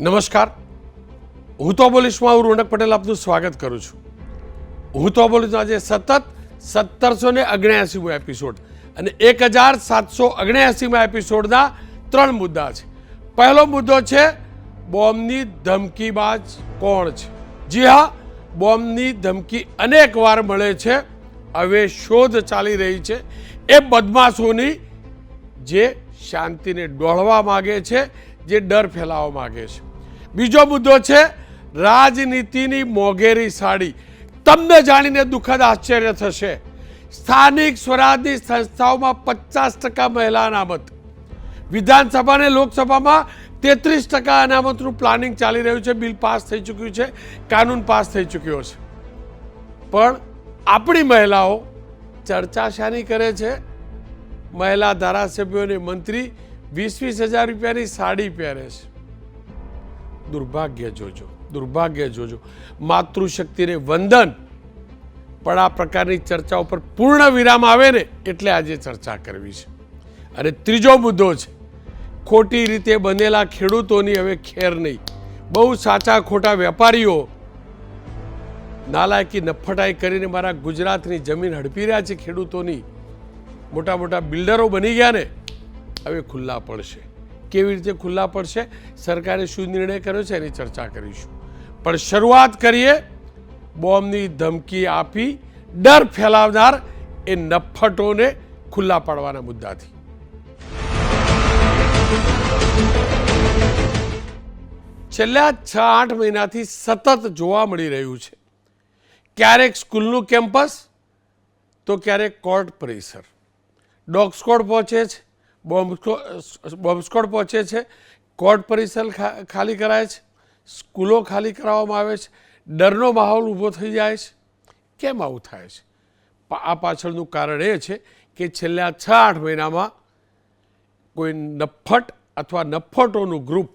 નમસ્કાર. હું તો બોલીશમાં હું રોનક પટેલ આપનું સ્વાગત કરું છું. હું તો બોલીશ આજે સતત સત્તરસો ને અગણ્યાસીમો એપિસોડ અને એક હજાર સાતસો અગણ્યાસીમાં એપિસોડના ત્રણ મુદ્દા છે. પહેલો મુદ્દો છે, બોમ્બની ધમકીબાજ કોણ છે? જી હા, બોમ્બની ધમકી અનેક વાર મળે છે. હવે શોધ ચાલી રહી છે. એ બદમાશોની જે શાંતિને ડોળવા માગે છે જે ડર ફેલાવવા માગે છે. બીજો મુદ્દો છે, રાજનીતિની મોંઘેરી સાડી. તમને જાણીને દુઃખદ આશ્ચર્ય થશે. સ્થાનિક સ્વરાજની સંસ્થાઓમાં પચાસ ટકા મહિલા અનામત. વિધાનસભા અને લોકસભામાં તેત્રીસ ટકા અનામતનું પ્લાનિંગ ચાલી રહ્યું છે. બિલ પાસ થઈ ચૂક્યું છે. કાનૂન પાસ થઈ ચૂક્યો છે. પણ આપણી મહિલાઓ ચર્ચા શાની કરે છે. મહિલા ધારાસભ્યો અને મંત્રી વીસ વીસ હજાર રૂપિયાની સાડી પહેરે છે. દુર્ભાગ્ય જોજો દુર્ભાગ્ય જોજો. માતૃશક્તિને વંદન. પણ આ પ્રકારની ચર્ચા ઉપર પૂર્ણ વિરામ આવે ને એટલે આજે ચર્ચા કરવી છે. અને ત્રીજો મુદ્દો છે, ખોટી રીતે બનેલા ખેડૂતોની હવે ખેર નહીં. બહુ સાચા ખોટા વેપારીઓ નાલાયકી નફટાઈ કરીને મારા ગુજરાતની જમીન હડપી રહ્યા છે ખેડૂતોની. મોટા મોટા બિલ્ડરો બની ગયા ને હવે ખુલ્લા પડશે. કેવી રીતે ખુલ્લા પડશે? સરકારે શું નિર્ણય કર્યો છે એની ચર્ચા કરીશું. પણ શરૂઆત કરીએ, બોમ્બની ધમકી આપી ડર ફેલાવનાર એ નફટોને ખુલ્લા પાડવાના મુદ્દાથી. છેલ્લા છ આઠ મહિનાથી સતત જોવા મળી રહ્યું છે. ક્યારેક સ્કૂલનું કેમ્પસ, તો ક્યારેક કોર્ટ પરિસર. ડોગ સ્કોડ પહોંચે છે. બોમ્બ સ્કો- બોમ્બ સ્કોડ પહોંચે છે. કોર્ટ પરિસર ખાલી કરાય છે. સ્કૂલો ખાલી કરાવવામાં આવે છે. ડરનો માહોલ ઊભો થઈ જાય છે. કેમ આવું થાય છે? આ પાછળનું કારણ એ છે કે છેલ્લા છ આઠ મહિનામાં કોઈ નફ્ફટ અથવા નફ્ફટોનું ગ્રુપ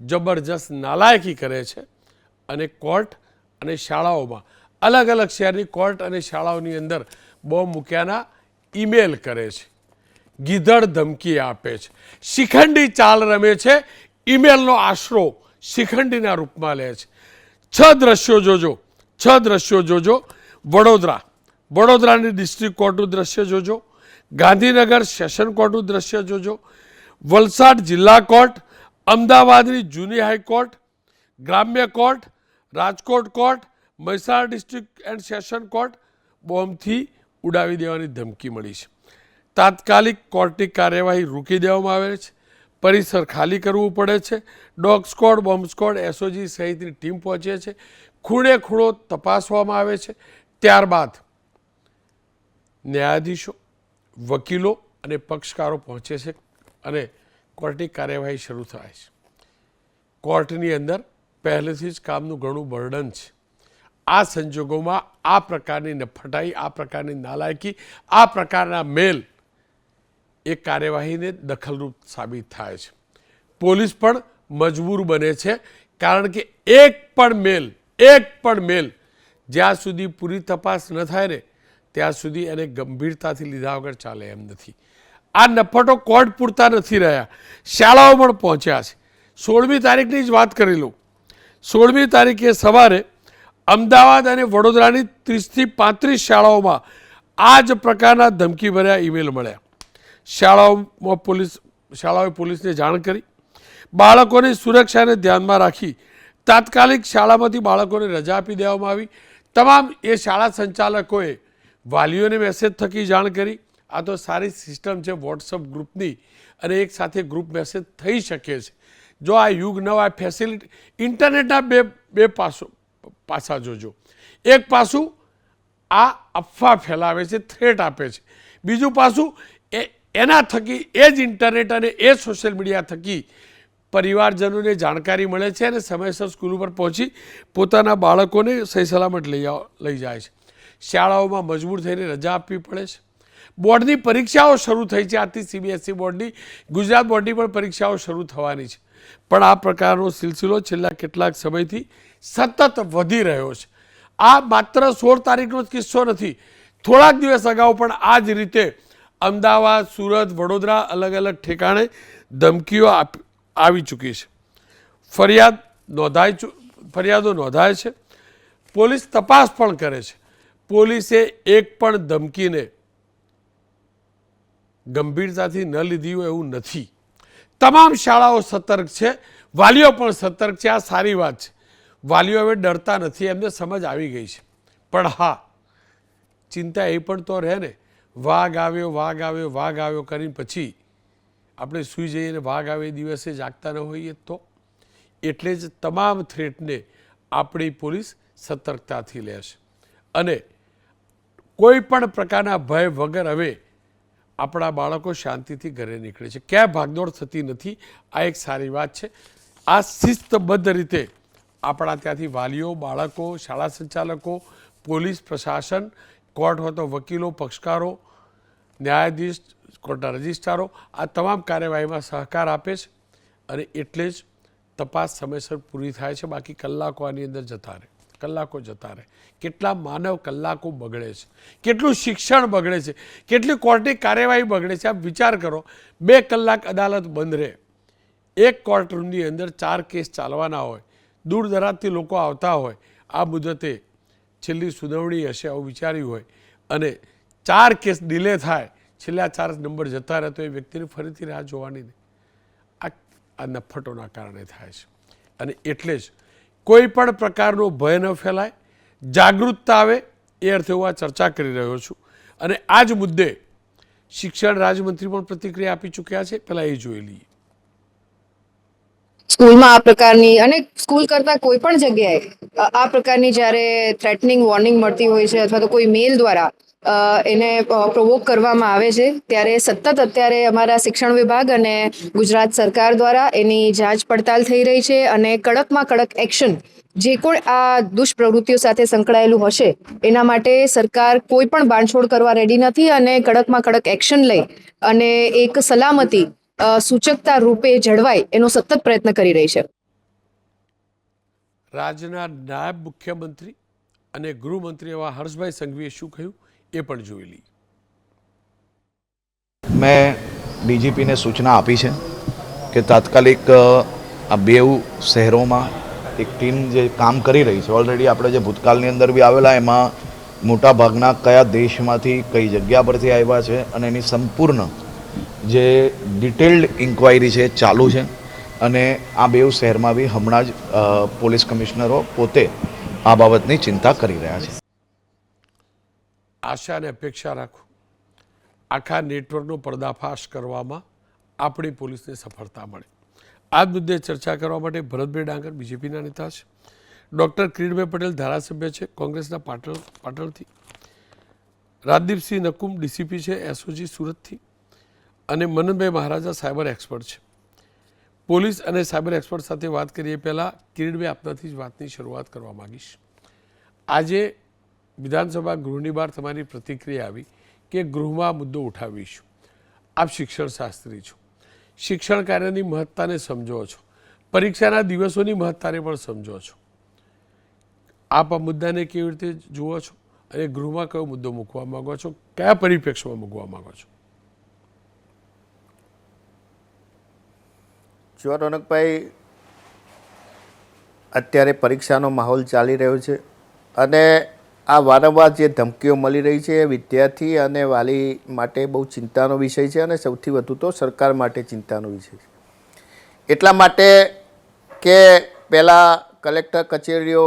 જબરજસ્ત નાલાયકી કરે છે અને કોર્ટ અને શાળાઓમાં, અલગ અલગ શહેરની કોર્ટ અને શાળાઓની અંદર બોમ્બ મૂક્યાના ઈમેલ કરે છે. ગીધડ ધમકી આપે છે. શિખંડી ચાલ રમે છે. ઈમેલનો આશરો શિખંડીના રૂપમાં લે છે. છ દ્રશ્યો જોજો. છ દ્રશ્યો જોજો. વડોદરા. વડોદરાની ડિસ્ટ્રિક્ટ કોર્ટનું દ્રશ્ય જોજો. ગાંધીનગર સેશન કોર્ટનું દ્રશ્ય જોજો. વલસાડ જિલ્લા કોર્ટ. અમદાવાદની જૂની હાઈકોર્ટ. ગ્રામ્ય court. Rajkot court. Mehsana district and session court. બોમ્બથી ઉડાવી દેવાની ધમકી મળી છે. તાત્કાલિક કોર્ટની કાર્યવાહી રોકી દેવામાં આવે છે. પરિસર ખાલી કરવું પડે છે. Dog squad, bomb squad SOG સહિતની ટીમ પહોંચે છે. ખૂણે ખૂણો તપાસવામાં આવે છે. ત્યારબાદ ન્યાયાધીશો, વકીલો અને પક્ષકારો પહોંચે છે અને કોર્ટની કાર્યવાહી શરૂ થાય છે. કોર્ટની અંદર પહેલેથી જ કામનું ઘણું બર્ડન છે. આ સંજોગોમાં આ પ્રકારની નફટાઈ આ પ્રકારની નાલાયકી, આ પ્રકારના મેલ એ કાર્યવાહીને દખલરૂપ સાબિત થાય છે. પોલીસ પણ મજબૂર બને છે, કારણ કે એક પણ મેલ, એક પણ મેલ જ્યાં સુધી પૂરી તપાસ ન થાય ને, ત્યાં સુધી એને ગંભીરતાથી લીધા વગર ચાલે એમ નથી. આ નફટો કોર્ટ પૂરતા નથી રહ્યા. શાળાઓ પણ પહોંચ્યા છે. સોળમી તારીખની જ વાત કરી લઉં. સોળમી તારીખે સવારે અમદાવાદ અને વડોદરાની ત્રીસથી પાંત્રીસ શાળાઓમાં આ જ પ્રકારના ધમકીભર્યા ઈમેલ મળ્યા. શાળાઓમાં પોલીસ શાળાઓએ પોલીસને જાણ કરી. બાળકોની સુરક્ષાને ધ્યાનમાં રાખી તાત્કાલિક શાળામાંથી બાળકોને રજા આપી દેવામાં આવી. તમામ એ શાળા સંચાલકોએ વાલીઓને મેસેજ થકી જાણ કરી. આ તો સારી સિસ્ટમ છે વોટ્સઅપ ગ્રુપની અને એક સાથે ગ્રુપ મેસેજ થઈ શકે છે. જો આ યુગ નવા ફેસિલિટી ઇન્ટરનેટના બે બે પાસો પાસા જોજો. એક પાસું આ અફવા ફેલાવે છે થ્રેટ આપે છે. બીજું પાસું એના થકી એ જ ઇન્ટરનેટ અને એ સોશિયલ મીડિયા થકી પરિવારજનોને જાણકારી મળે છે અને સમયસર સ્કૂલ ઉપર પહોંચી પોતાના બાળકોને સહી સલામત લઈ લઈ જાય છે. શાળાઓમાં મજબૂર થઈને રજા આપવી પડે છે. બોર્ડની પરીક્ષાઓ શરૂ થઈ છે. આથી સીબીએસઈ બોર્ડની, ગુજરાત બોર્ડની પણ પરીક્ષાઓ શરૂ થવાની છે. પણ આ પ્રકારનો સિલસિલો છેલ્લા કેટલાક સમયથી સતત વધી રહ્યો છે. આ માત્ર સોળ તારીખનો જ કિસ્સો નથી, થોડાક દિવસ અગાઉ પણ આ જ રીતે અમદાવાદ, સુરત, વડોદરા અલગ અલગ ઠેકાણે ધમકીઓ આવી ચૂકી છે. ફરિયાદ નોંધાઈ ફરિયાદો નોંધાય છે. પોલીસ તપાસ પણ કરે છે. પોલીસે એક પણ ધમકીને ગંભીરતાથી ન લીધી હોય એવું નથી. તમામ શાળાઓ સતર્ક છે. વાલીઓ પણ સતર્ક છે. આ સારી વાત છે. વાલીઓ હવે ડરતા નથી. એમને સમજ આવી ગઈ છે. પણ હા, ચિંતા એ પણ તો રહે ને વાઘ આવ્યો વાઘ આવ્યો વાઘ આવ્યો કરીને પછી આપણે સૂઈ જઈએ અને વાઘ આવે દિવસે જાગતા ન હોઈએ તો? એટલે જ તમામ થ્રેટને આપણી પોલીસ સતર્કતાથી લેશે અને કોઈ પણ પ્રકારના ભય વગર હવે આપણા બાળકો શાંતિથી ઘરે નીકળે છે. ક્યાંય ભાગદોડ થતી નથી, આ એક સારી વાત છે. આ શિસ્તબદ્ધ રીતે આપણા ત્યાંથી વાલીઓ, બાળકો, શાળા સંચાલકો, પોલીસ પ્રશાસન કોર્ટ હોય તો વકીલો, પક્ષકારો, ન્યાયાધીશ, કોર્ટના રજિસ્ટ્રારો, આ તમામ કાર્યવાહીમાં સહકાર આપે છે અને એટલે જ તપાસ સમયસર પૂરી થાય છે. બાકી કલાકો આની અંદર જતા રહે. કલાકો જતા રહે. કેટલા માનવ કલાકો બગડે છે. કેટલું શિક્ષણ બગડે છે. કેટલી કોર્ટની કાર્યવાહી બગડે છે. આપ વિચાર કરો, બે કલાક અદાલત બંધ રહે. એક કોર્ટ રૂમની અંદર ચાર કેસ ચાલવાના હોય. દૂર દરાજથી લોકો આવતા હોય. આ મુદતે છેલ્લી સુનાવણી હશે આવું વિચાર્યું હોય. અને ચાર કેસ ડિલે થાય, છેલ્લા ચાર નંબર જતા રહે તો એ વ્યક્તિને ફરીથી રાહ જોવાની આ આ નફટોના કારણે થાય છે. અને એટલે જ કોઈ પણ પ્રકારનો ભય ન ફેલાય, જાગૃતતા આવે, એ અર્થે હું આ ચર્ચા કરી રહ્યો છું. અને આ જ મુદ્દે શિક્ષણ રાજમંત્રી પણ પ્રતિક્રિયા આપી ચૂક્યા છે, પહેલાં એ જોઈ લઈએ. સ્કૂલમાં આ પ્રકારની અને સ્કૂલ કરતા કોઈ પણ જગ્યાએ આ પ્રકારની જ્યારે થ્રેટનિંગ વોર્નિંગ મળતી હોય છે અથવા તો કોઈ મેલ દ્વારા એને પ્રોવોક કરવામાં આવે છે, ત્યારે સતત અત્યારે અમારા શિક્ષણ વિભાગ અને ગુજરાત સરકાર દ્વારા એની જાંચ પડતાલ થઈ રહી છે અને કડકમાં કડક એક્શન જે કોઈ આ દુષ્પ્રવૃત્તિઓ સાથે સંકળાયેલું હશે, એના માટે સરકાર કોઈ પણ બાંધછોડ કરવા રેડી નથી અને કડકમાં કડક એક્શન લઈ અને એક સલામતી સૂચકતા રૂપે જળવાય એનો સતત પ્રયત્ન કરી રહી છે. રાજ્યના નાયબ મુખ્યમંત્રી અને ગૃહમંત્રી એવા હર્ષભાઈ સંઘવીએ શું કહ્યું એ પણ જોઈ લઈએ. મેં ડીજીપીને સૂચના આપી છે કે તાત્કાલિક આ બેઉ શહેરોમાં એક ટીમ જે કામ કરી રહી છે ઓલરેડી આપણે જે ભૂતકાળની અંદર બી આવેલા એમાં મોટા ભાગના કયા દેશમાંથી કઈ જગ્યા પરથી આવ્યા છે અને એની સંપૂર્ણ જે ડિટેલ્ડ ઇન્ક્વાયરી છે, ચાલુ છે. અને આ બેઉ શહેરમાં બી હમણાં જ પોલીસ કમિશનરો પોતે આ બાબતની ચિંતા કરી રહ્યા છે. આશા અને અપેક્ષા રાખું, આખા નેટવર્કનો પર્દાફાશ કરવામાં આપણી પોલીસને સફળતા મળે. આ મુદ્દે ચર્ચા કરવા માટે ભરતભાઈ ડાંગર, બીજેપીના નેતા છે. ડૉક્ટર કિરીટભાઈ પટેલ ધારાસભ્ય છે, કોંગ્રેસના પાટણ, પાટણથી. રાજદીપસિંહ નકુમ ડીસીપી છે, એસઓજી સુરતથી. અને મનનભાઈ મહારાજા સાયબર એક્સપર્ટ છે. પોલીસ અને સાયબર એક્સપર્ટ સાથે વાત કરીએ પહેલાં કિરીટભાઈ આપનાથી જ વાતની શરૂઆત કરવા માગીશ. આજે વિધાનસભા ગૃહની બહાર તમારી પ્રતિક્રિયા આવી કે ગૃહમાં મુદ્દો ઉઠાવીશું. આપ શિક્ષણ શાસ્ત્રી છો. શિક્ષણ કાર્યની મહત્તાને સમજો છો. પરીક્ષાના દિવસોની મહત્તાને પણ સમજો છો. આપ આ મુદ્દાને કેવી રીતે જુઓ છો અને ગૃહમાં કયો મુદ્દો મૂકવા માંગો છો? કયા પરિપ્રેક્ષમાં મૂકવા માંગો છો? જો રોનકભાઈ અત્યારે પરીક્ષાનો માહોલ ચાલી રહ્યો છે અને આ વારંવાર જે ધમકીઓ મળી રહી છે એ વિદ્યાર્થી અને વાલી માટે બહુ ચિંતાનો વિષય છે અને સૌથી વધુ તો સરકાર માટે ચિંતાનો વિષય છે. એટલા માટે કે પહેલાં કલેક્ટર કચેરીઓ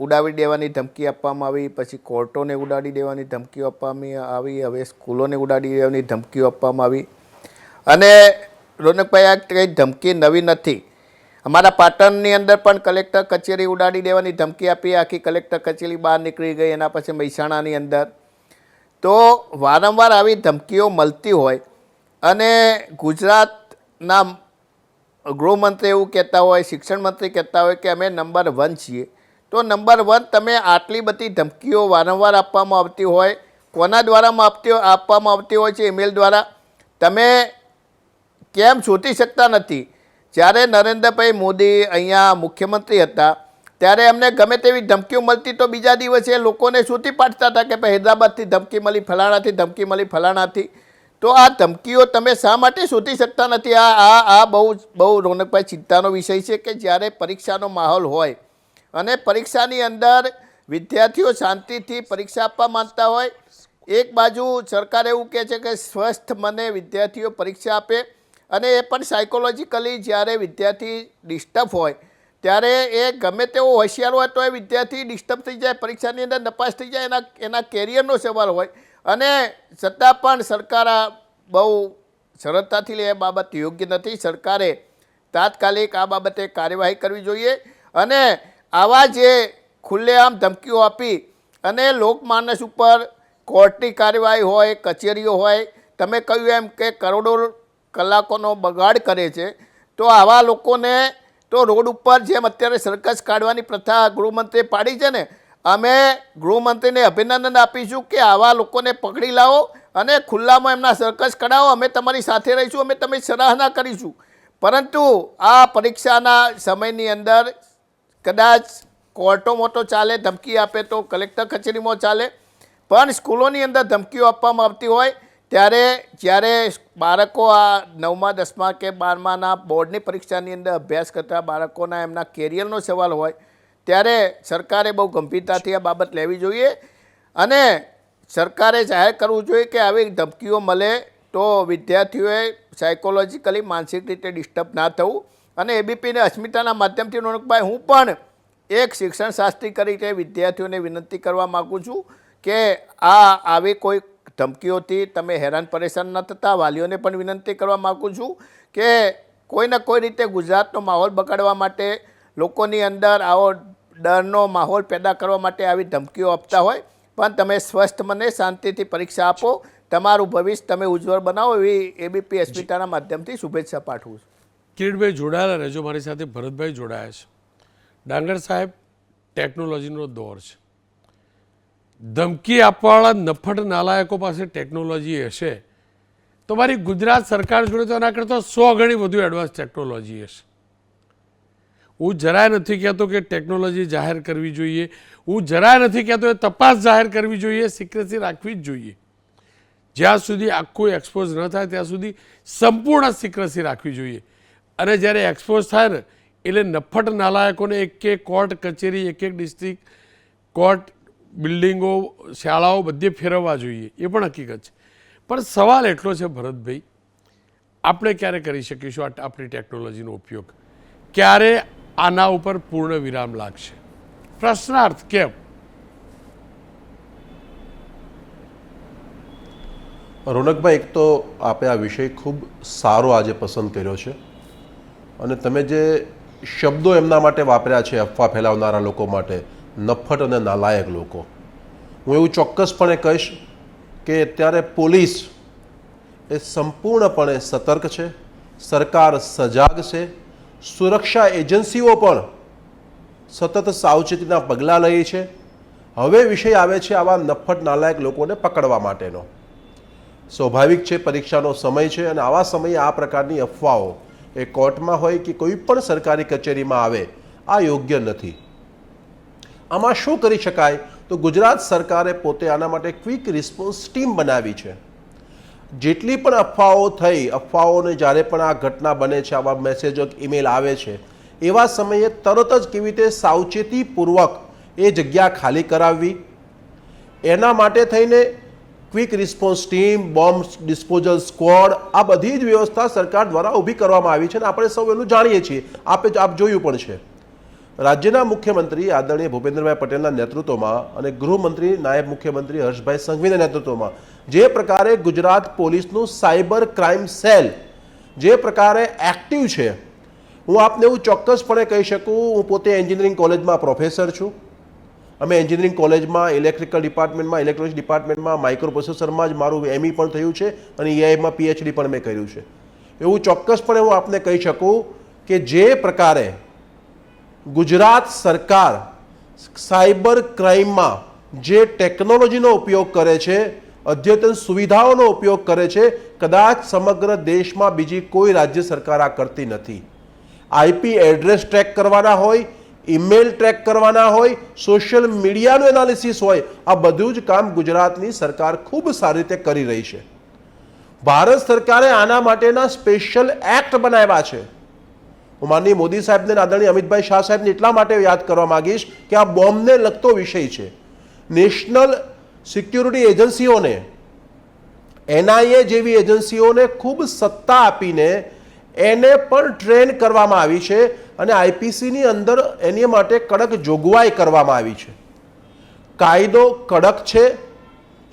ઉડાવી દેવાની ધમકી આપવામાં આવી, પછી કોર્ટોને ઉડાડી દેવાની ધમકીઓ આપવામાં આવી, હવે સ્કૂલોને ઉડાડી દેવાની ધમકીઓ આપવામાં આવી અને રોનકભાઈ આ કંઈ ધમકી નવી નથી. અમારા પાટણની અંદર પણ કલેક્ટર કચેરી ઉડાડી દેવાની ધમકી આપી. આખી કલેક્ટર કચેરી બહાર નીકળી ગઈ, એના પછી મહેસાણાની અંદર. તો વારંવાર આવી ધમકીઓ મળતી હોય અને ગુજરાતના ગૃહમંત્રી એવું કહેતા હોય, શિક્ષણ મંત્રી કહેતા હોય કે અમે નંબર વન છીએ. તો નંબર વન તમે આટલી બધી ધમકીઓ વારંવાર આપવામાં આવતી હોય, કોના દ્વારામાં આપતી આપવામાં આવતી હોય છે? ઈમેલ દ્વારા. તમે કેમ શોધી શકતા નથી? જ્યારે નરેન્દ્રભાઈ મોદી અહીંયા મુખ્યમંત્રી હતા, ત્યારે એમને ગમે તેવી ધમકીઓ મળતી તો બીજા દિવસે લોકોને શોધી પાડતા હતા કે ભાઈ હૈદરાબાદથી ધમકી મળી, ફલાણાથી ધમકી મળી, ફલાણાથી. તો આ ધમકીઓ તમે શા માટે શોધી શકતા નથી? આ આ આ બહુ બહુ રોનકભાઈ ચિંતાનો વિષય છે કે જ્યારે પરીક્ષાનો માહોલ હોય અને પરીક્ષાની અંદર વિદ્યાર્થીઓ શાંતિથી પરીક્ષા આપવા માંગતા હોય, એક બાજુ સરકાર એવું કહે છે કે સ્વસ્થ મને વિદ્યાર્થીઓ પરીક્ષા આપે અને એ પણ સાયકોલોજીકલી જ્યારે વિદ્યાર્થી ડિસ્ટર્બ હોય, ત્યારે એ ગમે તેવો હોશિયાર હોય તો એ વિદ્યાર્થી ડિસ્ટર્બ થઈ જાય, પરીક્ષાની અંદર નપાસ થઈ જાય, એના એના કેરિયરનો સવાલ હોય. અને છતાં પણ સરકાર આ બહુ સરળતાથી લે, એ બાબત યોગ્ય નથી. સરકારે તાત્કાલિક આ બાબતે કાર્યવાહી કરવી જોઈએ અને આવા જે ખુલ્લેઆમ ધમકીઓ આપી અને લોકમાનસ ઉપર કોર્ટની કાર્યવાહી હોય, કચેરીઓ હોય, તમે કહ્યું એમ કે કરોડો કલાકોનો બગાડ કરે છે, તો આવા લોકોને તો રોડ ઉપર જેમ અત્યારે સર્કસ કાઢવાની પ્રથા ગૃહમંત્રીએ પાડી છે ને, અમે ગૃહમંત્રીને અભિનંદન આપીશું કે આવા લોકોને પકડી લાવો અને ખુલ્લામાં એમના સર્કસ કઢાવો, અમે તમારી સાથે રહીશું, અમે તમે સરાહના કરીશું. પરંતુ આ પરીક્ષાના સમયની અંદર કદાચ કોર્ટો મોટો ચાલે, ધમકી આપે તો કલેક્ટર કચેરીમાં ચાલે, પણ સ્કૂલોની અંદર ધમકીઓ આપવામાં આવતી હોય, ત્યારે જ્યારે બાળકો આ નવમા, દસમા કે બારમાના બોર્ડની પરીક્ષાની અંદર અભ્યાસ કરતા બાળકોના એમના કેરિયરનો સવાલ હોય, ત્યારે સરકારે બહુ ગંભીરતાથી આ બાબત લેવી જોઈએ અને સરકારે જાહેર કરવું જોઈએ કે આવી ધમકીઓ મળે તો વિદ્યાર્થીઓએ સાયકોલોજીકલી માનસિક રીતે ડિસ્ટર્બ ના થવું. અને એબીપીને અસ્મિતાના માધ્યમથી રોનકભાઈ, હું પણ એક શિક્ષણ શાસ્ત્રી તરીકે વિદ્યાર્થીઓને વિનંતી કરવા માગું છું કે આ, આવી કોઈ ધમકીઓથી તમે હેરાન પરેશાન ન થતા વાલીઓને પણ વિનંતી કરવા માગું છું કે કોઈને કોઈ રીતે ગુજરાતનો માહોલ બગાડવા માટે લોકોની અંદર આવો ડરનો માહોલ પેદા કરવા માટે આવી ધમકીઓ આપતા હોય. પણ તમે સ્વસ્થ મને શાંતિથી પરીક્ષા આપો. તમારું ભવિષ્ય તમે ઉજ્જવળ બનાવો એવી એબીપી એસપીટાના માધ્યમથી શુભેચ્છા પાઠવું છું. કિરીટભાઈ જોડાયેલા રહેજો. મારી સાથે ભરતભાઈ જોડાયા છે. ડાંગર સાહેબ ટેકનોલોજીનો દોર છે. ધમકી આપવાવાળા નફટ નાલાયકો પાસે ટેકનોલોજી હશે. તો મારી ગુજરાત સરકાર જોડે તો એના કરતાં સો ગણી વધુ એડવાન્સ ટેકનોલોજી હશે. હું જરાય નથી કહેતો કે ટેકનોલોજી જાહેર કરવી જોઈએ. હું જરાય નથી કહેતો એ તપાસ જાહેર કરવી જોઈએ સિક્રેસી રાખવી જ જોઈએ. જ્યાં સુધી આખું એક્સપોઝ ન થાય ત્યાં સુધી સંપૂર્ણ સિક્રસી રાખવી જોઈએ. અને જ્યારે એક્સપોઝ થાય ને, એટલે નફટ નાલાયકોને એક એક કોર્ટ કચેરી એક એક ડિસ્ટ્રિક્ટ કોર્ટ બિલ્ડિંગો, શાળાઓ બધે ફેરવવા જોઈએ. એ પણ હકીકત છે. પણ સવાલ એટલો છે ભરતભાઈ, આપણે ક્યારે કરી શકીશું આ આપણી ટેકનોલોજીનો ઉપયોગ? ક્યારે આના ઉપર પૂર્ણ વિરામ લાગશે? પ્રશ્નાર્થ કેમ? રોનકભાઈ, એક તો આપે આ વિષય ખૂબ સારો આજે પસંદ કર્યો છે અને તમે જે શબ્દો એમના માટે વાપર્યા છે, અફવા ફેલાવનારા લોકો માટે નફ્ફટ અને નાલાયક લોકો. હું એવું ચોક્કસપણે કહીશ કે અત્યારે પોલીસ એ સંપૂર્ણપણે સતર્ક છે, સરકાર સજાગ છે, સુરક્ષા એજન્સીઓ પણ સતત સાવચેતીના પગલાં લઈ છે. હવે વિષય આવે છે આવા નફટ નાલાયક લોકોને પકડવા માટેનો. સ્વાભાવિક છે પરીક્ષાનો સમય છે અને આવા સમયે આ પ્રકારની અફવાઓ એ કોર્ટમાં હોય કે કોઈ પણ સરકારી કચેરીમાં આવે, આ યોગ્ય નથી. આમાં શું કરી શકાય? તો ગુજરાત સરકારે પોતે આના માટે ક્વિક રિસ્પોન્સ ટીમ બનાવી છે. જેટલી પણ અફવાઓ થઈ, અફવાઓને જ્યારે પણ આ ઘટના બને છે, આવા મેસેજો ઈમેલ આવે છે, એવા સમયે તરત જ કેવી રીતે સાવચેતીપૂર્વક એ જગ્યા ખાલી કરાવવી? એના માટે થઈને quick response team, bomb disposal squad, આ બધી જ વ્યવસ્થા સરકાર દ્વારા ઊભી કરવામાં આવી છે અને આપણે સૌ એનું જાણીએ છીએ. આપે આપ જોયું પણ છે. રાજ્યના મુખ્યમંત્રી આદરણીય ભૂપેન્દ્રભાઈ પટેલના નેતૃત્વમાં અને ગૃહમંત્રી નાયબ મુખ્યમંત્રી હર્ષભાઈ સંઘવીના નેતૃત્વમાં જે પ્રકારે ગુજરાત પોલીસનું સાયબર ક્રાઇમ સેલ જે પ્રકારે એક્ટિવ છે, હું આપને એવું ચોક્કસપણે કહી શકું, હું પોતે એન્જિનિયરિંગ કોલેજમાં પ્રોફેસર છું. અમે એન્જિનિયરિંગ કોલેજમાં, ઇલેક્ટ્રિકલ ડિપાર્ટમેન્ટમાં, ઇલેક્ટ્રોનિક્સ ડિપાર્ટમેન્ટમાં માઇક્રો પ્રોસેસરમાં જ મારું એમઈ પણ થયું છે અને ઈઆઈમાં પીએચડી પણ મેં કર્યું છે. એવું ચોક્કસપણે હું આપને કહી શકું કે જે પ્રકારે ગુજરાત સરકાર સાયબર ક્રાઇમમાં જે ટેકનોલોજીનો ઉપયોગ કરે છે, અદ્યતન સુવિધાઓનો ઉપયોગ કરે છે, કદાચ સમગ્ર દેશમાં બીજી કોઈ રાજ્ય સરકાર આ કરતી નથી. આઈપી એડ્રેસ ટ્રેક કરવાના હોય, ઈમેલ ટ્રેક કરવાના હોય, સોશિયલ મીડિયાનું એનાલિસિસ હોય, આ બધું જ કામ ગુજરાતની સરકાર ખૂબ સારી રીતે કરી રહી છે. ભારત સરકારે આના માટેના સ્પેશિયલ એક્ટ બનાવ્યા છે. હું માનની મોદી સાહેબને આદરણીય અમિતભાઈ શાહ સાહેબને એટલા માટે યાદ કરવા માગીશ કે આ બોમ્બને લગતો વિષય છે. નેશનલ સિક્યુરિટી એજન્સીઓને, એનઆઈએ જેવી એજન્સીઓને ખૂબ સત્તા આપીને એને પણ ટ્રેન કરવામાં આવી છે અને આઈપીસીની અંદર એની માટે કડક જોગવાઈ કરવામાં આવી છે. કાયદો કડક છે,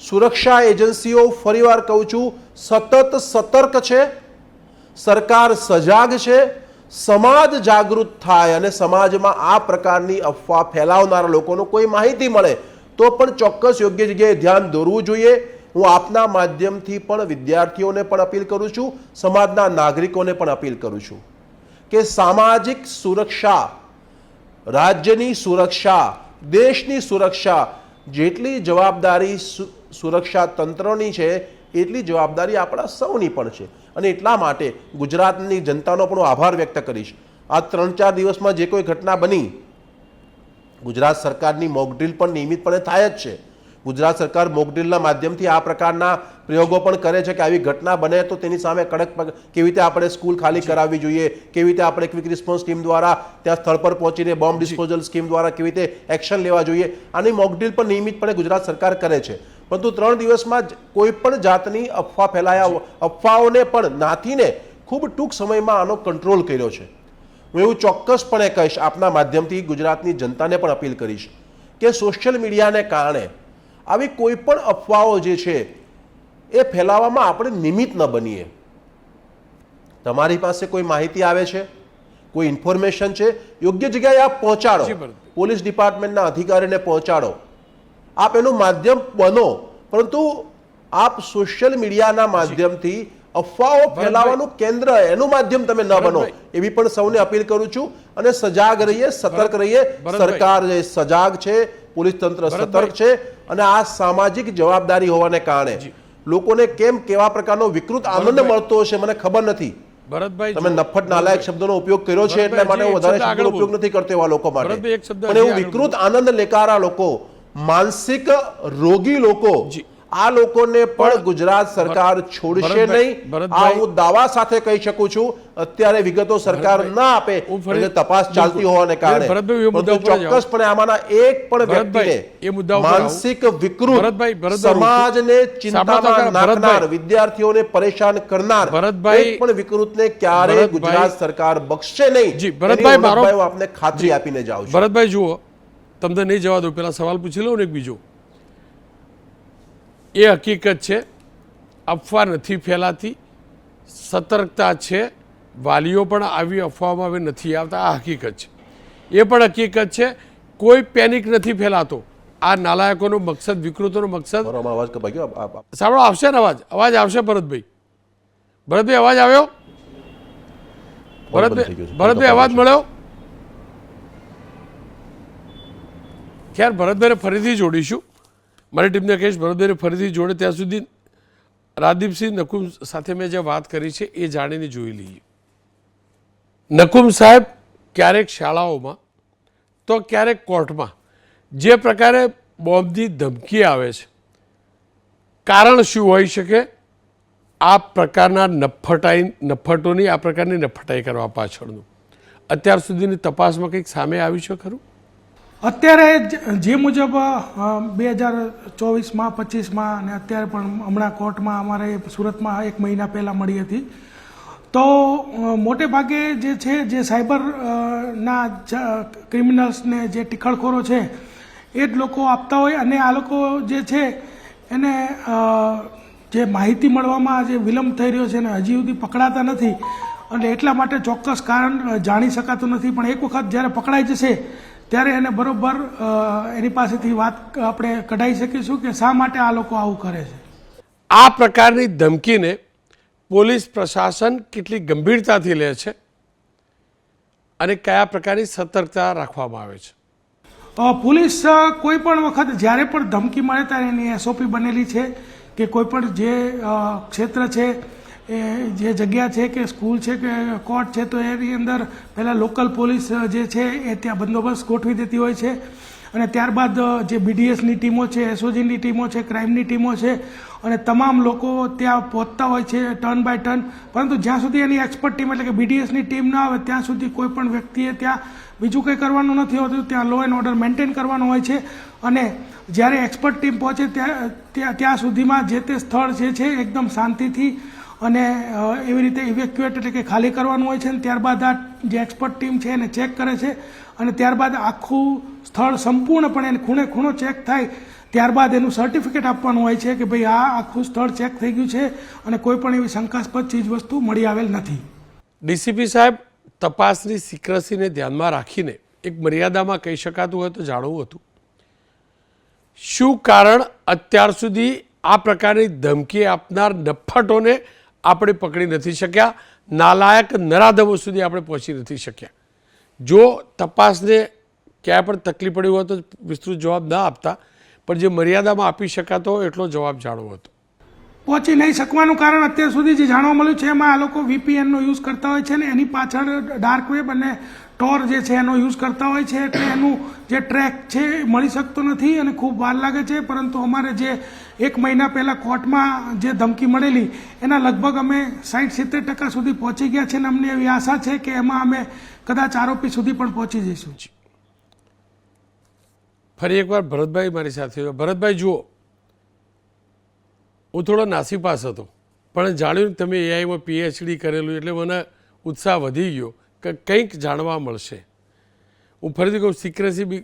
સુરક્ષા એજન્સીઓ, ફરીવાર કહું છું, સતત સતર્ક છે, સરકાર સજાગ છે સમાજ જાગૃત થાય અને સમાજમાં આ પ્રકારની અફવા ફેલાવનારા લોકોનો કોઈ માહિતી મળે, તો પણ ચોક્કસ યોગ્ય જગ્યાએ ધ્યાન દોરવું જોઈએ. હું આપના માધ્યમથી પણ વિદ્યાર્થીઓને પણ અપીલ કરું છું, સમાજના નાગરિકોને પણ અપીલ કરું છું કે સામાજિક સુરક્ષા, રાજ્યની સુરક્ષા, દેશની સુરક્ષા, જેટલી જવાબદારી સુરક્ષા તંત્રની છે, એટલી જવાબદારી આપણા સૌની પણ છે. અને એટલા માટે ગુજરાતની જનતાનો પણ આભાર વ્યક્ત કરીશ. આ ત્રણ ચાર દિવસમાં જે કોઈ ઘટના બની, ગુજરાત સરકારની મોકડ્રીલ પણ નિયમિતપણે થાય જ છે. ગુજરાત સરકાર મોકડ્રીલના માધ્યમથી આ પ્રકારના પ્રયોગો પણ કરે છે કે આવી ઘટના બને તો તેની સામે કડક કેવી રીતે આપણે સ્કૂલ ખાલી કરાવવી જોઈએ, કેવી રીતે આપણે ક્વિક રિસ્પોન્સ ટીમ દ્વારા ત્યાં સ્થળ પર પહોંચીને બોમ્બ ડિસ્પોઝલ સ્કીમ દ્વારા કેવી રીતે એક્શન લેવા જોઈએ. આની મોકડ્રીલ પણ નિયમિતપણે ગુજરાત સરકાર કરે છે. પરંતુ ત્રણ દિવસમાં જ કોઈ પણ જાતની અફવા ફેલાયા અફવાઓને પણ નાથીને ખૂબ ટૂંક સમયમાં આનો કંટ્રોલ કર્યો છે. હું એવું ચોક્કસપણે કહીશ આપના માધ્યમથી ગુજરાતની જનતાને પણ અપીલ કરીશ કે સોશિયલ મીડિયાને કારણે આવી કોઈ પણ અફવાઓ જે છે એ ફેલાવવામાં આપણે નિમિત્ત ન બનીએ. તમારી પાસે કોઈ માહિતી આવે છે? કોઈ ઇન્ફોર્મેશન છે? યોગ્ય જગ્યાએ આપ પહોંચાડો. પોલીસ ડિપાર્ટમેન્ટના અધિકારીને પહોંચાડો. આપ એનું માધ્યમ બનો. પરંતુ આપ સોશિયલ મીડિયાના માધ્યમથી અફવાઓ ફેલાવાનું કેન્દ્ર એનું માધ્યમ તમે ન બનો. એવી પણ સૌને અપીલ કરું છું અને સજાગ રહીએ સતર્ક રહીએ. સરકાર સજાગ છે પોલીસ તંત્ર સતર્ક છે અને આ સામાજિક જવાબદારી હોવાને કારણે લોકોને કેમ કેવા પ્રકારનો વિકૃત આનંદ મળતો હશે મને ખબર નથી. ભરતભાઈ તમે નફટ નાલાયક શબ્દોનો ઉપયોગ કર્યો છે એટલે માટે વધારે શબ્દનો ઉપયોગ નથી કરતો એવા લોકો માટે. પણ એવું વિકૃત આનંદ લેકારા લોકો માનસિક રોગી લોકો આ લોકોને પણ ગુજરાત સરકાર છોડશે નહીં. આ હું દાવા સાથે કહી શકું છું. અત્યારે વિગતો સરકાર ના આપે એટલે તપાસ ચાલતી હોવાને કારણે. ચોક્કસપણે આમાંના એક પણ વ્યક્તિને. માનસિક વિકૃત સમાજને ચિંતામાં નાખનાર. વિદ્યાર્થીઓને પરેશાન કરનાર ભરતભાઈ, પણ વિકૃતને ક્યારે ગુજરાત સરકાર બક્ષે નહીં. ભરતભાઈ, આપને ખાતરી આપીને જાઉં છું. ભરતભાઈ જુઓ. તમને નહીં જવા દઉં પહેલાં સવાલ પૂછી લઉં ને એક બીજો. એ હકીકત છે અફવા નથી ફેલાતી સતર્કતા છે વાલીઓ પણ આવી અફવામાં હવે નથી આવતા. આ હકીકત છે. એ પણ હકીકત છે કોઈ પેનિક નથી ફેલાતો. આ નાલાયકોનો મકસદ વિકૃતોનો મકસદ અવાજ કપાઈ ગયો? આપ- આપ- સાંભળો આવશે ને અવાજ? અવાજ આવશે ભરતભાઈ. ભરતભાઈ અવાજ આવ્યો? ભરતભાઈ ભરતભાઈ અવાજ મળ્યો? ખેર ભરતભાઈને ફરીથી જોડીશું. મારી ટીમને કહીશ, ભરતભાઈને ફરીથી જોડે ત્યાં સુધી રાજદીપસિંહ નકુમ સાથે મેં જે વાત કરી છે એ જાણીને જોઈ લઈએ. નકુમ સાહેબ ક્યારેક શાળાઓમાં તો ક્યારેક કોર્ટમાં જે પ્રકારે બોમ્બની ધમકી આવે છે, કારણ શું હોઈ શકે? આ પ્રકારના નફટાઈ નફટોની આ પ્રકારની નફટાઈ કરવા પાછળનું. અત્યાર સુધીની તપાસમાં કંઈક સામે આવ્યું છે ખરું? અત્યારે જે મુજબ બે હજાર ચોવીસમાં, પચીસમાં અને અત્યારે પણ હમણાં કોર્ટમાં અમારે સુરતમાં એક મહિના પહેલાં મળી હતી. તો મોટે ભાગે જે છે, જે સાયબરના ક્રિમિનલ્સને જે ટીખળખોરો છે, એ જ લોકો આપતા હોય અને આ લોકો જે છે, એને જે માહિતી મળવામાં જે વિલંબ થઈ રહ્યો છે અને હજી સુધી પકડાતા નથી. અને એટલા માટે ચોક્કસ કારણ જાણી શકાતું નથી. પણ એક વખત જ્યારે પકડાઈ જશે ત્યારે એને બરોબર એની પાસેથી વાત આપણે કઢાઈ શકીશું કે શા માટે આ લોકો આવું કરે છે. આ પ્રકારની ધમકીને પોલીસ પ્રશાસન કેટલી ગંભીરતાથી લે છે અને કયા પ્રકારની સતર્કતા રાખવામાં આવે છે? પોલીસ કોઈ પણ વખત જ્યારે પણ ધમકી મળે ત્યારે એની એસઓપી બનેલી છે કે કોઈ પણ જે ક્ષેત્ર છે એ જે જગ્યા છે કે સ્કૂલ છે કે કોર્ટ છે, તો એની અંદર પહેલાં લોકલ પોલીસ જે છે એ ત્યાં બંદોબસ્ત ગોઠવી દેતી હોય છે. અને ત્યારબાદ જે બીડીએસની ટીમો છે એસઓજીની ટીમો છે ક્રાઇમની ટીમો છે, અને તમામ લોકો ત્યાં પહોંચતા હોય છે ટર્ન બાય ટર્ન. પરંતુ જ્યાં સુધી એની એક્સપર્ટ ટીમ એટલે કે બીડીએસની ટીમ ના આવે, ત્યાં સુધી કોઈ પણ વ્યક્તિએ ત્યાં બીજું કંઈ કરવાનું નથી હોતું. ત્યાં લો એન્ડ ઓર્ડર મેન્ટેન કરવાનો હોય છે. અને જ્યારે એક્સપર્ટ ટીમ પહોંચે ત્યાં ત્યાં સુધીમાં જે તે સ્થળ જે છે, એકદમ શાંતિથી અને એવી રીતે ઇવેક્યુએટ એટલે કે ખાલી કરવાનું હોય છે અને ત્યારબાદ આ જે એક્સપર્ટ ટીમ છે એને ચેક કરે છે અને ત્યારબાદ આખું સ્થળ સંપૂર્ણપણે એને ખૂણે ખૂણો ચેક થાય, ત્યારબાદ એનું સર્ટિફિકેટ આપવાનું હોય છે કે ભાઈ આ આખું સ્થળ ચેક થઈ ગયું છે અને કોઈ પણ એવી શંકાસ્પદ ચીજ વસ્તુ મળી આવેલ નથી. ડીસીપી સાહેબ, તપાસની સિક્રસીને ધ્યાનમાં રાખીને એક મર્યાદામાં કહી શકાતું હોય તો જાણવું હતું. શું કારણ અત્યાર સુધી આ પ્રકારની ધમકી આપનાર નફ્ફટોને આપણે પકડી નથી શક્યા. નાલાયક નરાધમો સુધી આપણે પહોંચી નથી શક્યા. જો તપાસને ક્યાંય પણ તકલીફ પડી હોય તો વિસ્તૃત જવાબ ના આપતા, પણ જે મર્યાદામાં આપી શકાતો એટલો જવાબ જાણવો હતો. પહોંચી નહીં શકવાનું કારણ અત્યાર સુધી જે જાણવા મળ્યું છે, એમાં આ લોકો વીપીએનનો યુઝ કરતા હોય છે ને, એની પાછળ ડાર્ક વેબ અને ટોર જે છે એનો યુઝ કરતા હોય છે, એટલે એનું જે ટ્રેક છે મળી શકતો નથી અને ખૂબ વાર લાગે છે, પરંતુ અમારે જે એક મહિના પહેલાં કોર્ટમાં જે ધમકી મળેલી, એના લગભગ અમે સાઠ સિત્તેર ટકા સુધી પહોંચી ગયા છે અને અમને એવી આશા છે કે એમાં અમે કદાચ આરોપી સુધી પણ પહોંચી જઈશું. ફરી એકવાર ભરતભાઈ મારી સાથે ભરતભાઈ, જુઓ, હું થોડો નાસીપાસ હતો, પણ જાણ્યું તમે એઆઈમાં પીએચડી કરેલું એટલે મને ઉત્સાહ વધી ગયો કે કંઈક જાણવા મળશે. હું ફરીથી કહું સિક્રેસી બી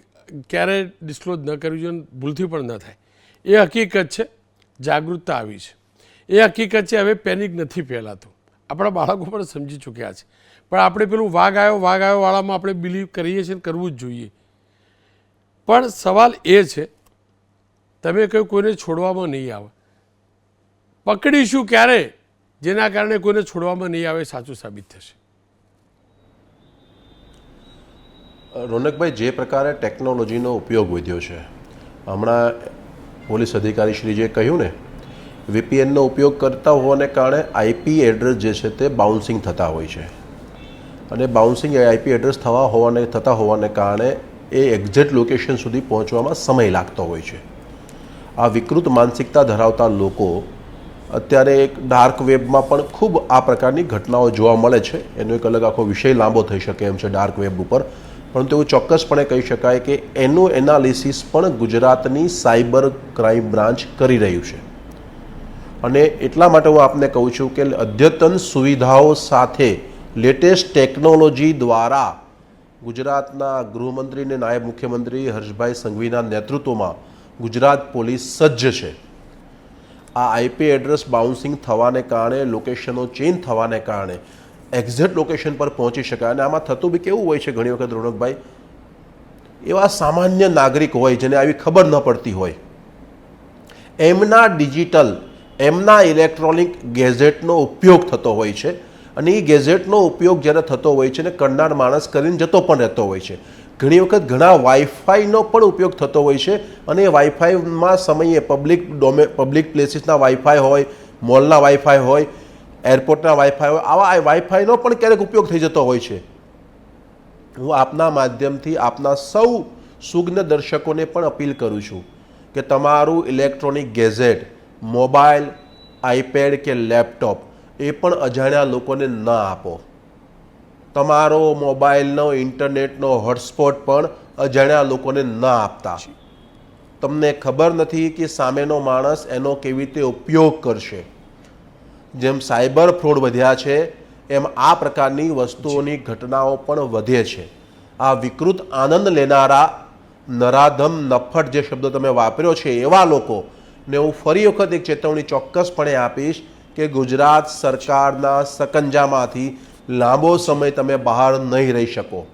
ક્યારેય ડિસ્ક્લોઝ ન કરવી જોઈએ ભૂલથી પણ ન થાય. એ હકીકત છે, જાગૃતતા આવી છે. એ હકીકત છે, હવે પેનિક નથી ફેલાતું. આપણા બાળકો પણ સમજી ચૂક્યા છે. પણ આપણે પેલું વાઘ આવ્યો વાઘ આવ્યો વાળામાં આપણે બિલીવ કરીએ છીએ કરવું જ જોઈએ. પણ સવાલ એ છે, તમે કહ્યું કોઈને છોડવામાં નહીં આવે. પકડીશું ક્યારે? જેના કારણે કોઈને છોડવામાં નહીં આવે સાચું સાબિત થશે. રોનકભાઈ, જે પ્રકારે ટેકનોલોજીનો ઉપયોગ વધ્યો છે, હમણાં પોલીસ અધિકારી શ્રીજીએ કહ્યું ને વીપીએનનો ઉપયોગ કરતા હોવાને કારણે આઈપી એડ્રેસ જે છે તે બાઉન્સિંગ થતા હોય છે. અને બાઉન્સિંગ આઈપી એડ્રેસ થવા હોવાને, થતા હોવાને કારણે એ એક્ઝેક્ટ લોકેશન સુધી પહોંચવામાં સમય લાગતો હોય છે. આ વિકૃત માનસિકતા ધરાવતા લોકો અત્યારે એક ડાર્ક વેબમાં પણ ખૂબ આ પ્રકારની ઘટનાઓ જોવા મળે છે. એનો એક અલગ આખો વિષય લાંબો થઈ શકે એમ છે ડાર્ક વેબ ઉપર. પરંતુ એવું ચોક્કસપણે કહી શકાય કે એનું એનાલિસિસ પણ ગુજરાતની સાયબર ક્રાઇમ બ્રાન્ચ કરી રહ્યું છે. અને એટલા માટે હું આપને કહું છું કે અદ્યતન સુવિધાઓ સાથે લેટેસ્ટ ટેકનોલોજી દ્વારા ગુજરાતના ગૃહમંત્રી અને નાયબ મુખ્યમંત્રી હર્ષભાઈ સંઘવીના નેતૃત્વમાં ગુજરાત પોલીસ સજ્જ છે. આ આઈપી એડ્રેસ બાઉન્સિંગ થવાને કારણે, લોકેશનો ચેન્જ થવાને કારણે એક્ઝેક્ટ લોકેશન પર પહોંચી શકાય. અને આમાં થતું બી કેવું હોય છે ઘણી વખત રોણકભાઈ એવા સામાન્ય નાગરિક હોય જેને આવી ખબર ન પડતી હોય. એમના ડિજિટલ એમના ઇલેક્ટ્રોનિક ગેઝેટનો ઉપયોગ થતો હોય છે. અને એ ગેઝેટનો ઉપયોગ જ્યારે થતો હોય છે ને કરનાર માણસ કરીને જતો પણ રહેતો હોય છે. ઘણી વખત ઘણા વાઈફાઈનો પણ ઉપયોગ થતો હોય છે. અને એ વાઈફાઈમાં સમયે પબ્લિક ડોમે પબ્લિક પ્લેસીસના વાઈફાઈ હોય મોલના વાઈફાઈ હોય એરપોર્ટના વાઈફાઈ હોય. આવા વાઈફાઈનો પણ ક્યારેક ઉપયોગ થઈ જતો હોય છે. હું આપના માધ્યમથી આપના સૌ સુગ્ન દર્શકોને પણ અપીલ કરું છું કે તમારું ઇલેક્ટ્રોનિક ગેઝેટ મોબાઈલ આઈપેડ કે લેપટોપ એ પણ અજાણ્યા લોકોને ન આપો. તમારો મોબાઈલનો ઇન્ટરનેટનો હોટસ્પોટ પણ અજાણ્યા લોકોને ન આપતા. તમને ખબર નથી કે સામેનો માણસ એનો કેવી રીતે ઉપયોગ કરશે. જેમ સાયબર ફ્રોડ વધ્યા છે એમ આ પ્રકારની વસ્તુઓની ઘટનાઓ પણ વધે છે. આ વિકૃત આનંદ લેનારા નરાધમ નફટ જે શબ્દ તમે વાપર્યો છે એવા લોકો ને હું ફરી વખત એક ચેતવણી ચોક્કસપણે આપીશ કે ગુજરાત સરકારના સકંજામાંથી લાંબો સમય તમે બહાર નહીં રહી શકો.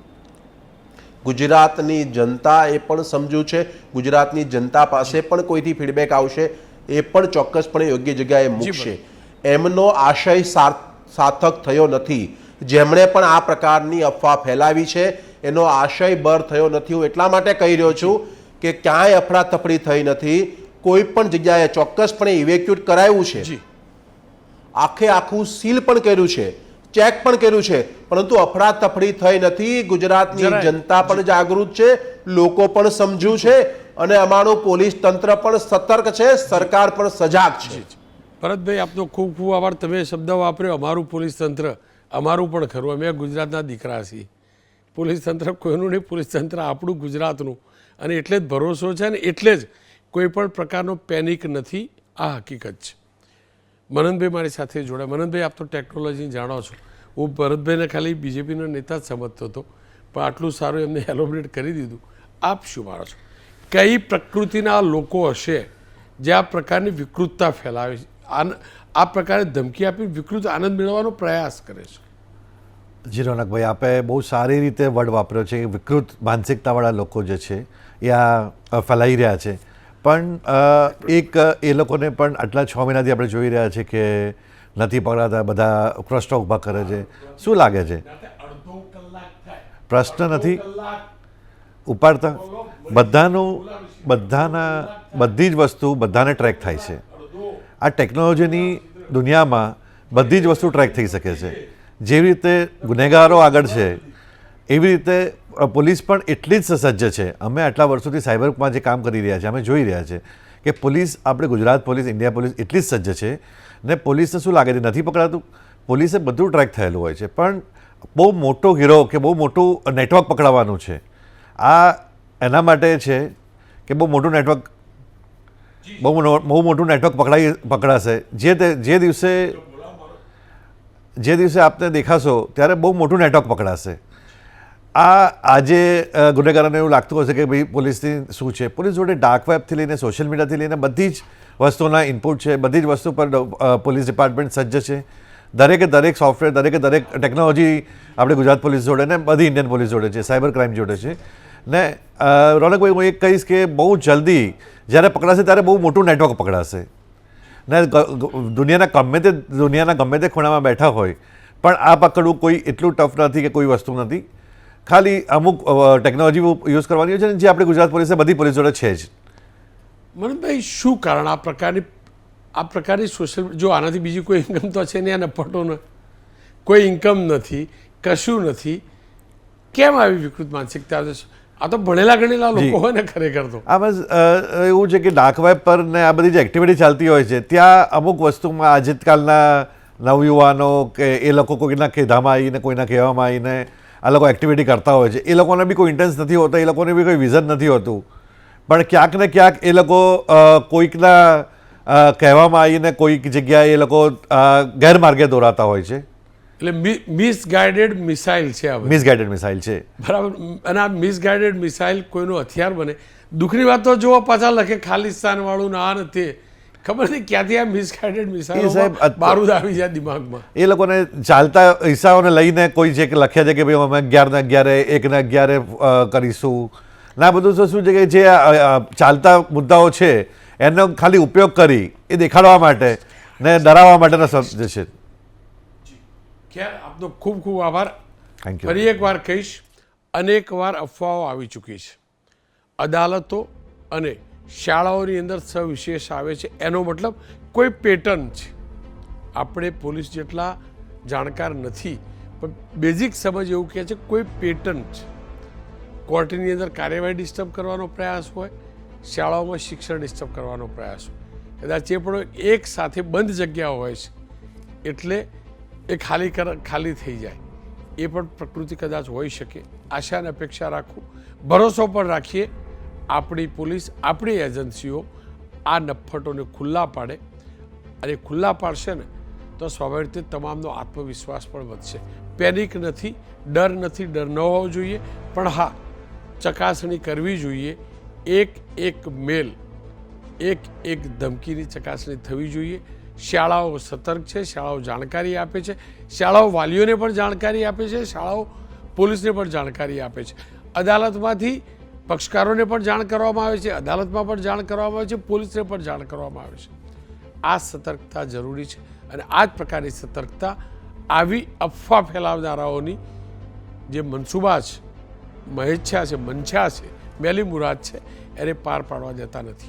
ગુજરાતની જનતા એ પણ સમજ્યું છે ગુજરાતની જનતા પાસે પણ કોઈથી ફીડબેક આવશે એ પણ ચોક્કસપણે યોગ્ય જગ્યાએ મૂકશે. એમનો આશય સાર્થક થયો નથી. જેમણે પણ આ પ્રકારની અફવા ફેલાવી છે એનો આશય બર થયો નથી. હું એટલા માટે કહી રહ્યો છું કે ક્યાંય અફડાતફડી થઈ નથી. કોઈ પણ જગ્યાએ ચોક્કસપણે ઇવેક્યુટ કરાયું છે. આખે આખું સીલ પણ કર્યું છે ચેક પણ કર્યું છે. પરંતુ અફડાતફડી થઈ નથી. ગુજરાતની જનતા પણ જાગૃત છે લોકો પણ સમજુ છે અને અમારું પોલીસ તંત્ર પણ સતર્ક છે સરકાર પણ સજાગ છે. ભરતભાઈ, આપનો ખૂબ ખૂબ આભાર. તમે શબ્દ વાપર્યો, અમારું પોલીસ તંત્ર. અમારું પણ ખરું. અમે ગુજરાતના દીકરા છીએ. પોલીસ તંત્ર કોઈનું નહીં, પોલીસ તંત્ર આપણું ગુજરાતનું. અને એટલે જ ભરોસો છે અને એટલે જ કોઈ પણ પ્રકારનો પેનિક નથી. આ હકીકત છે. મનનભાઈ મારી સાથે જોડે મનનભાઈ, આપ તો ટેકનોલોજી જાણો છો. હું ભરતભાઈને ખાલી બીજેપીના નેતા જ સમજતો હતો. પણ આટલું સારું એમને એલોબરેટ કરી દીધું. આપ શું માનો છો? કઈ પ્રકૃતિના લોકો હશે જે આ પ્રકારની વિકૃતતા ફેલાવે છે? આ પ્રકારે ધમકી આપી વિકૃત આનંદ મેળવવાનો પ્રયાસ કરે છે. જી રોનકભાઈ, આપે બહુ સારી રીતે વર્ડ વાપર્યો છે. વિકૃત માનસિકતાવાળા લોકો જે છે, એ આ ફેલાઈ રહ્યા છે. પણ એક, એ લોકોને પણ આટલા છ મહિનાથી આપણે જોઈ રહ્યા છે કે નથી પકડાતા, બધા પ્રશ્નો ઊભા કરે છે. શું લાગે છે? પ્રશ્ન નથી. ઉપાડતા. બધાનું, બધાના, બધી જ વસ્તુ બધાને ટ્રેક થાય છે. આ ટેકનોલોજીની દુનિયામાં બધી જ વસ્તુ ટ્રેક થઈ શકે છે. જેવી રીતે ગુનેગારો આગળ છે, એવી રીતે પોલીસ પણ એટલી જ સજ્જ છે. અમે આટલા વર્ષોથી સાયબરમાં જે કામ કરી રહ્યા છીએ અમે જોઈ રહ્યા છે કે પોલીસ, આપણે ગુજરાત પોલીસ, ઇન્ડિયા પોલીસ એટલી જ સજ્જ છે ને પોલીસને શું લાગે છે, નથી પકડાતું? પોલીસે બધું ટ્રેક થયેલું હોય છે. પણ બહુ મોટો હીરો કે બહુ મોટું નેટવર્ક પકડાવવાનું છે, આ એના માટે છે કે બહુ મોટું નેટવર્ક બહુ બહુ મોટું નેટવર્ક પકડાઈ પકડાશે. જે તે જે દિવસે જે દિવસે આપને દેખાશો, ત્યારે બહુ મોટું નેટવર્ક પકડાશે. આ આજે ગુનેગારોને એવું લાગતું હશે કે ભાઈ, પોલીસની શું છે? પોલીસ જોડે ડાર્ક વેબથી લઈને સોશિયલ મીડિયાથી લઈને બધી જ વસ્તુના ઇનપુટ છે. બધી જ વસ્તુ પર પોલીસ ડિપાર્ટમેન્ટ સજ્જ છે. દરેકે દરેક સોફ્ટવેર દરેકે દરેક ટેકનોલોજી આપણે ગુજરાત પોલીસ જોડે ને બધી ઇન્ડિયન પોલીસ જોડે છે સાયબર ક્રાઇમ જોડે છે. ને રોનકભાઈ હું એક કહીશ કે બહુ જલ્દી, જ્યારે પકડાશે ત્યારે બહુ મોટું નેટવર્ક પકડાશે. ને દુનિયાના ગમે તે, દુનિયાના ગમે તે ખૂણામાં બેઠા હોય, પણ આ પકડવું કોઈ એટલું ટફ નથી કે કોઈ વસ્તુ નથી. ખાલી અમુક ટેકનોલોજી યુઝ કરવાની હોય છે ને, જે આપણે ગુજરાત પોલીસે બધી પોલીસ જોડે છે જ. મનભાઈ, શું કારણ? આ પ્રકારની આ પ્રકારની સોશિયલ જો આનાથી બીજી કોઈ ઇન્કમ તો છે નહીં આને પટો ન કોઈ ઇન્કમ નથી, કશું નથી. કેમ આવી વિકૃત માનસિકતા? આ તો ભણેલા ગણેલા લોકો હોય ને ખરેખર તો. આ બસ એવું છે કે ડાર્ક વેબ પર ને આ બધી જે એક્ટિવિટી ચાલતી હોય છે ત્યાં અમુક વસ્તુમાં આજકાલના નવયુવાનો કે એ લોકો કોઈના કીધામાં આવીને કોઈના કહેવામાં આવીને આ લોકો એક્ટિવિટી કરતા હોય છે. એ લોકોને બી કોઈ ઇન્ટરેસ્ટ નથી હોતા એ લોકોને બી કોઈ વિઝન નથી હોતું. પણ ક્યાંક ને ક્યાંક એ લોકો કોઈકના કહેવામાં આવીને કોઈક જગ્યાએ એ લોકો ગેરમાર્ગે દોરાતા હોય છે. એટલે મિસગાઇડેડ મિસાઇલ છે આ. મિસગાઇડેડ મિસાઇલ છે. બરાબર? અને આ મિસગાઇડેડ મિસાઇલ કોઈનું હથિયાર બને. દુઃખની વાત તો જુઓ પાછા લખે ખાલિસ્તાન વાળું ને આ નથી ખબર નહીં ક્યાંથી આ મિસગાઇડેડ મિસાઇલ સાહેબ, બારૂદ આવી જાય દિમાગમાં. એ લોકોને ચાલતા હિસ્સાઓને લઈને કોઈ જે લખ્યા છે કે ભાઈ અમે અગિયારને અગિયારે એકને અગિયારે કરીશું. ના બધું તો શું છે કે જે ચાલતા મુદ્દાઓ છે એનો ખાલી ઉપયોગ કરી એ દેખાડવા માટે ને ડરાવવા માટેનો શબ્દ છે. ખેર આપનો ખૂબ ખૂબ આભાર. થેન્ક યુ ફરી એકવાર કહીશ અનેક વાર અફવાઓ આવી ચૂકી છે. અદાલતો અને શાળાઓની અંદર સવિશેષ આવે છે. એનો મતલબ કોઈ પેટર્ન છે. આપણે પોલીસ જેટલા જાણકાર નથી પણ બેઝિક સમજ એવું કહે છે કોઈ પેટર્ન છે. કોર્ટની અંદર કાર્યવાહી ડિસ્ટર્બ કરવાનો પ્રયાસ હોય શાળાઓમાં શિક્ષણ ડિસ્ટર્બ કરવાનો પ્રયાસ હોય. કદાચ એ પણ એક સાથે બંધ જગ્યાઓ હોય છે. એટલે એ ખાલી કર, ખાલી થઈ જાય. એ પણ પ્રકૃતિ કદાચ હોઈ શકે. આશા અને અપેક્ષા રાખું. ભરોસો પણ રાખીએ. આપણી પોલીસ, આપણી એજન્સીઓ આ નફ્ફટોને ખુલ્લા પાડે. અને ખુલ્લા પાડશે ને, તો સ્વાભાવિક રીતે તમામનો આત્મવિશ્વાસ પણ વધશે. પેનિક નથી, ડર નથી, ડર ન હોવો જોઈએ. પણ હા, ચકાસણી કરવી જોઈએ. એક એક મેલ એક એક ધમકીની ચકાસણી થવી જોઈએ. શાળાઓ સતર્ક છે, શાળાઓ જાણકારી આપે છે, શાળાઓ વાલીઓને પણ જાણકારી આપે છે, શાળાઓ પોલીસને પણ જાણકારી આપે છે. અદાલતમાંથી પક્ષકારોને પણ જાણ કરવામાં આવે છે, અદાલતમાં પણ જાણ કરવામાં આવે છે, પોલીસને પણ જાણ કરવામાં આવે છે. આ સતર્કતા જરૂરી છે અને આ જ પ્રકારની સતર્કતા આવી અફવા ફેલાવનારાઓની જે મનસુબા છે, મહેચ્છા છે મનછા છે, મેલી મુરાદ છે, એને પાર પાડવા જતા નથી.